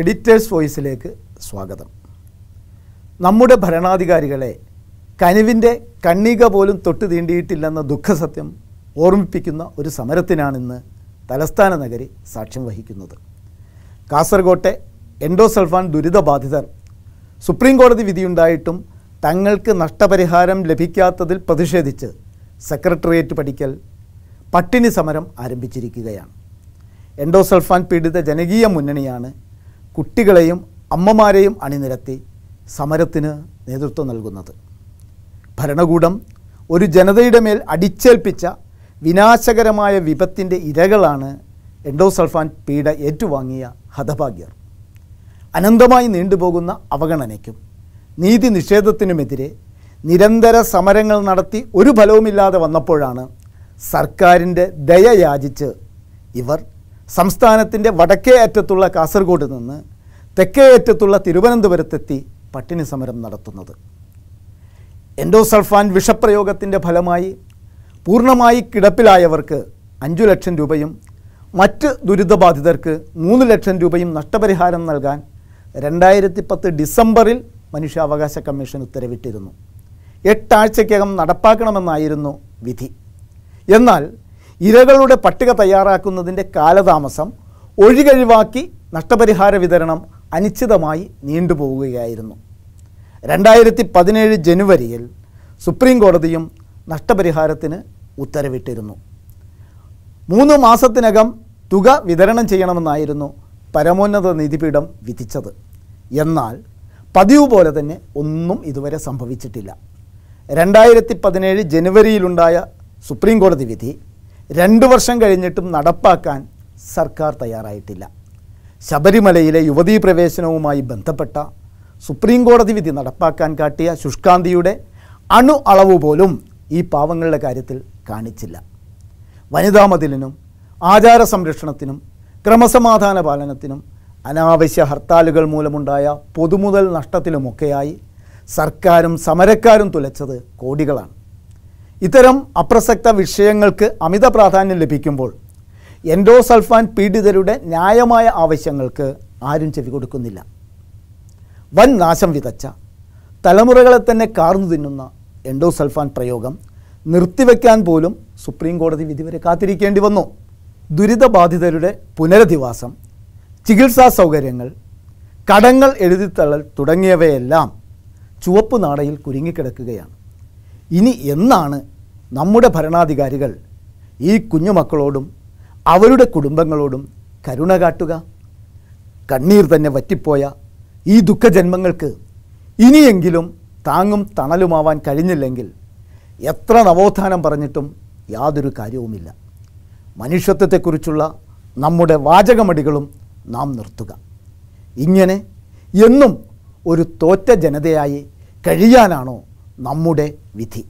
Editors വോയിസിലേക്ക് സ്വാഗതം. നമ്മുടെ ഭരണാധികാരികളെ കനിവിന്റെ കണ്ണിക പോലും തൊട്ട് തീണ്ടിയിട്ടില്ലെന്ന ദുഃഖസത്യം ഓർമ്മിപ്പിക്കുന്ന ഒരു സമരത്തിനാണിന്ന് തലസ്ഥാന നഗരി സാക്ഷ്യം വഹിക്കുന്നത്. കാസർഗോട്ടെ എൻഡോസൾഫാൻ ദുരിതബാധിതർ സുപ്രീം കോടതി വിധിയുണ്ടായിട്ടും തങ്ങൾക്ക് നഷ്ടപരിഹാരം ലഭിക്കാത്തതിൽ പ്രതിഷേധിച്ച് സെക്രട്ടേറിയറ്റ് പഠിക്കൽ പട്ടിണി സമരം ആരംഭിച്ചിരിക്കുകയാണ്. എൻഡോസൾഫാൻ പീഡിത ജനകീയ മുന്നണിയാണ് കുട്ടികളെയും അമ്മമാരെയും അണിനിരത്തി സമരത്തിന് നേതൃത്വം നൽകുന്നത്. ഭരണകൂടം ഒരു ജനതയുടെ മേൽ അടിച്ചേൽപ്പിച്ച വിനാശകരമായ വിപത്തിന്റെ ഇരകളാണ് എൻഡോസൾഫാൻ പീഡ ഏറ്റുവാങ്ങിയ ഹതഭാഗ്യർ. അനന്തമായി നീണ്ടുപോകുന്ന അവഗണനയ്ക്കും നീതി നിഷേധത്തിനുമെതിരെ നിരന്തര സമരങ്ങൾ നടത്തി ഒരു ഫലവുമില്ലാതെ വന്നപ്പോഴാണ് സർക്കാരിന്റെ ദയ യാചിച്ച് ഇവർ സംസ്ഥാനത്തിന്റെ വടക്കേ അറ്റത്തുള്ള കാസർഗോഡ് നിന്ന് തെക്കേ അറ്റത്തുള്ള തിരുവനന്തപുരത്തെത്തി പട്ടിണി സമരം നടത്തുന്നത്. എൻഡോസൾഫാൻ വിഷപ്രയോഗത്തിന്റെ ഫലമായി പൂർണമായി കിടപ്പിലായവർക്ക് അഞ്ചു ലക്ഷം രൂപയും മറ്റ് ദുരിതബാധിതർക്ക് മൂന്ന് ലക്ഷം രൂപയും നഷ്ടപരിഹാരം നൽകാൻ രണ്ടായിരത്തി പത്ത് ഡിസംബറിൽ മനുഷ്യാവകാശ കമ്മീഷൻ ഉത്തരവിട്ടിരുന്നു. എട്ടാഴ്ചക്കകം നടപ്പാക്കണമെന്നായിരുന്നു വിധി. എന്നാൽ ഇരകളുടെ പട്ടിക തയ്യാറാക്കുന്നതിന്റെ കാലതാമസം ഒഴികഴിവാക്കി നഷ്ടപരിഹാര വിതരണം അനിശ്ചിതമായി നീണ്ടുപോവുകയായിരുന്നു. രണ്ടായിരത്തി പതിനേഴ് ജനുവരിയിൽ സുപ്രീം കോടതിയും നഷ്ടപരിഹാരത്തിന് ഉത്തരവിട്ടിരുന്നു. മൂന്ന് മാസത്തിനകം തുക വിതരണം ചെയ്യണമെന്നായിരുന്നു പരമോന്നത നീതിപീഠം വിധിച്ചത്. എന്നാൽ പതിവ് പോലെ തന്നെ ഒന്നും ഇതുവരെ സംഭവിച്ചിട്ടില്ല. രണ്ടായിരത്തി പതിനേഴ് ജനുവരിയിലുണ്ടായ സുപ്രീം കോടതി വിധി രണ്ട് വർഷം കഴിഞ്ഞിട്ടും നടപ്പാക്കാൻ സർക്കാർ തയ്യാറായിട്ടില്ല. ശബരിമലയിലെ യുവതീ പ്രവേശനവുമായി ബന്ധപ്പെട്ട സുപ്രീം കോടതി വിധി നടപ്പാക്കാൻ കാട്ടിയ ശുഷ്കാന്തിയുടെ അണു അളവ് പോലും ഈ പാവങ്ങളുടെ കാര്യത്തിൽ കാണിച്ചില്ല. വനിതാ മതിലിനും ആചാര സംരക്ഷണത്തിനും ക്രമസമാധാന പാലനത്തിനും അനാവശ്യ ഹർത്താലുകൾ മൂലമുണ്ടായ പൊതുമുതൽ നഷ്ടത്തിലുമൊക്കെയായി സർക്കാരും സമരക്കാരും തുലച്ചത് കോടികളാണ്. ഇത്തരം അപ്രസക്ത വിഷയങ്ങൾക്ക് അമിത പ്രാധാന്യം ലഭിക്കുമ്പോൾ എൻഡോസൾഫാൻ പീഡിതരുടെ ന്യായമായ ആവശ്യങ്ങൾക്ക് ആരും ചെവി കൊടുക്കുന്നില്ല. വൻ നാശം വിതച്ച തലമുറകളെ തന്നെ കാർന്നു തിന്നുന്ന എൻഡോസൾഫാൻ പ്രയോഗം നിർത്തിവെക്കാൻ പോലും സുപ്രീം കോടതി വിധി വരെ കാത്തിരിക്കേണ്ടി വന്നു. ദുരിതബാധിതരുടെ പുനരധിവാസം ചികിത്സാ സൗകര്യങ്ങൾ കടങ്ങൾ എഴുതിത്തള്ളൽ തുടങ്ങിയവയെല്ലാം ചുവപ്പ് നാടയിൽ കുരുങ്ങിക്കിടക്കുകയാണ്. ഇനി എന്നാണ് നമ്മുടെ ഭരണാധികാരികൾ ഈ കുഞ്ഞുമക്കളോടും അവരുടെ കുടുംബങ്ങളോടും കരുണ കാട്ടുക? കണ്ണീർ തന്നെ വറ്റിപ്പോയ ഈ ദുഃഖജന്മങ്ങൾക്ക് ഇനിയെങ്കിലും താങ്ങും തണലുമാവാൻ കഴിഞ്ഞില്ലെങ്കിൽ എത്ര നവോത്ഥാനം പറഞ്ഞിട്ടും യാതൊരു കാര്യവുമില്ല. മനുഷ്യത്വത്തെക്കുറിച്ചുള്ള നമ്മുടെ വാചകമടികളും നാം നിർത്തുക. ഇങ്ങനെ എന്നും ഒരു തോറ്റ ജനതയായി കഴിയാനാണോ നമ്മുടെ വിധി.